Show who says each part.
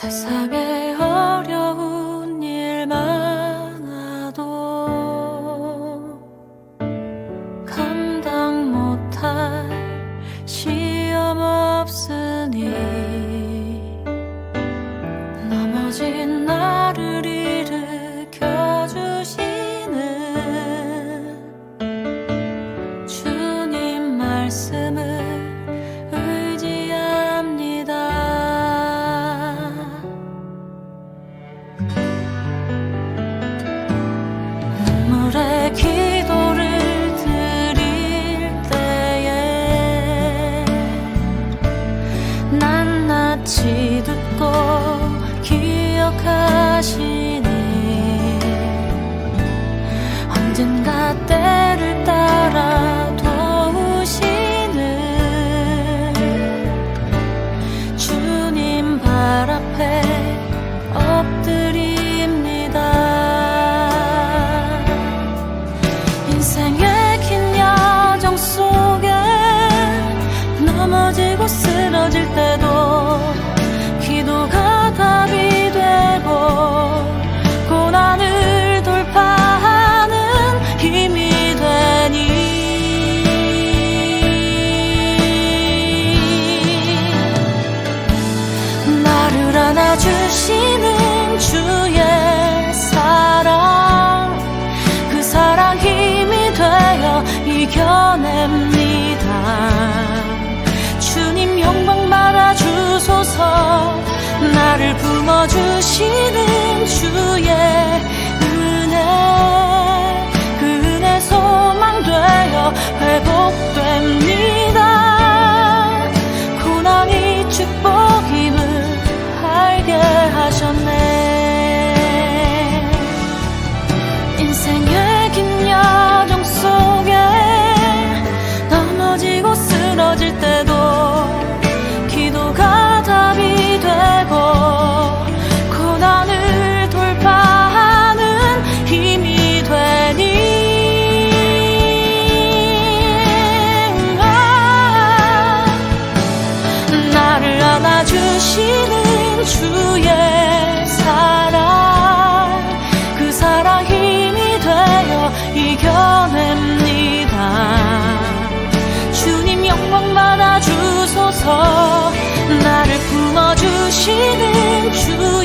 Speaker 1: 세상에. 무너질 때도 기도가 답이 되고 고난을 돌파하는 힘이 되니. 나를 안아주 주시는 주여 나를 품어주시는 주.